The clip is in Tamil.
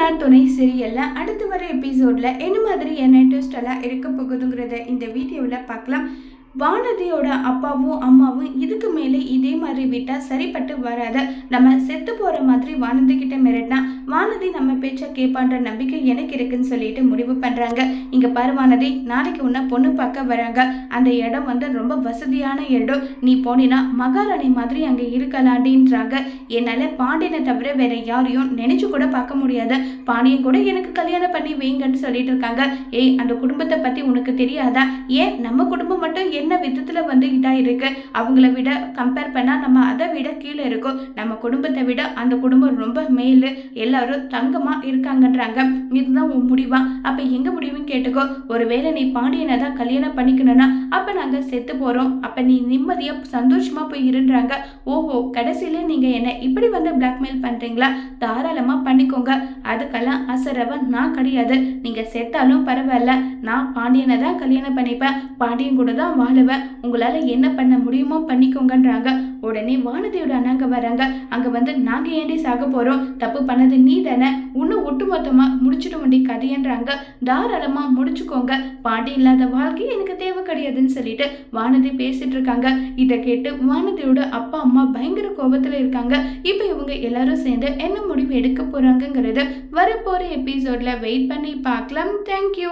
நான் துணை சீரியல்ல அடுத்து வர எபிசோடில் என்ன மாதிரி என்ன ட்விஸ்ட் எல்லாம் இருக்க போகுதுங்கிறத இந்த வீடியோவில் பார்க்கலாம். வானதியோட அப்பாவும் அம்மாவும் இதுக்கு மேலே இதே மாதிரி விட்டால் சரிப்பட்டு வராத. நம்ம செத்து போகிற மாதிரி வானதி கிட்ட மிரட்டினா வானதி நம்ம பேச்சை கேட்பான்ற நம்பிக்கை எனக்கு இருக்குன்னு சொல்லிட்டு முடிவு பண்ணுறாங்க இங்கே பாரு வானதி நாளைக்கு உன்னை பொண்ணு பார்க்க வராங்க. அந்த இடம் வந்து ரொம்ப வசதியான இடம். நீ போனினா மகாராணி மாதிரி அங்கே இருக்கலாண்டின்றாங்க என்னால் பாண்டியனை தவிர வேற யாரையும் நினைச்சு கூட பார்க்க முடியாது. பாண்டியன் கூட எனக்கு கல்யாணம் பண்ணி வைங்கன்னு சொல்லிட்டு இருக்காங்க. ஏய் அந்த குடும்பத்தை பற்றி உனக்கு தெரியாதா? ஏன் நம்ம குடும்பம் மட்டும் என்ன விதத்தில் வந்து இதாக இருக்கு? அவங்கள விட கம்பேர் பண்ணால் நம்ம அதை விட கீழே இருக்கோம். நம்ம குடும்பத்தை விட அந்த குடும்பம் ரொம்ப மேலு. எல்லா எல்லாரும் தங்கமாக இருக்காங்கன்றாங்க. இதுதான் உன் முடிவா? அப்போ எங்கள் முடிவுன்னு கேட்டுக்கோ. ஒருவேளை நீ பாண்டியனை தான் கல்யாணம் பண்ணிக்கணும்னா அப்போ நாங்கள் செத்து போகிறோம் அப்போ நீ நிம்மதியாக சந்தோஷமாக போய் இருன்றாங்க. ஓஹோ கடைசியில் நீங்கள் என்ன இப்படி வந்து பிளாக்மெயில் பண்ணுறீங்களா தாராளமாக பண்ணிக்கோங்க. அதுக்கெல்லாம் அசரவன் நான் கிடையாது. நீங்கள் செத்தாலும் பரவாயில்ல. நான் பாண்டியனை தான் கல்யாணம் பண்ணிப்பேன். பாண்டியன் கூட தான் வாழுவேன். உங்களால் என்ன பண்ண முடியுமோ பண்ணிக்கோங்கன்றாங்க. உடனே வானதியோட அண்ணாங்க வராங்க. அங்கே வந்து நாங்கள் ஏண்டி சாக போகிறோம் தப்பு பண்ணது நீ தானே இன்னும் ஒட்டுமொத்தமாக முடிச்சிட வேண்டிய கதையன்றாங்க. தாராளமாக முடிச்சுக்கோங்க. பாண்டி இல்லாத வாழ்க்கை எனக்கு தேவை கிடையாதுன்னு சொல்லிட்டு வானதி பேசிட்டு இருக்காங்க. இதை கேட்டு வானதியோட அப்பா அம்மா பயங்கர கோபத்தில் இருக்காங்க. இப்போ இவங்க எல்லாரும் சேர்ந்து என்ன முடிவு எடுக்க போகிறாங்கங்கிறது வரப்போகிற எபிசோடில் வெயிட் பண்ணி பார்க்கலாம். தேங்க்யூ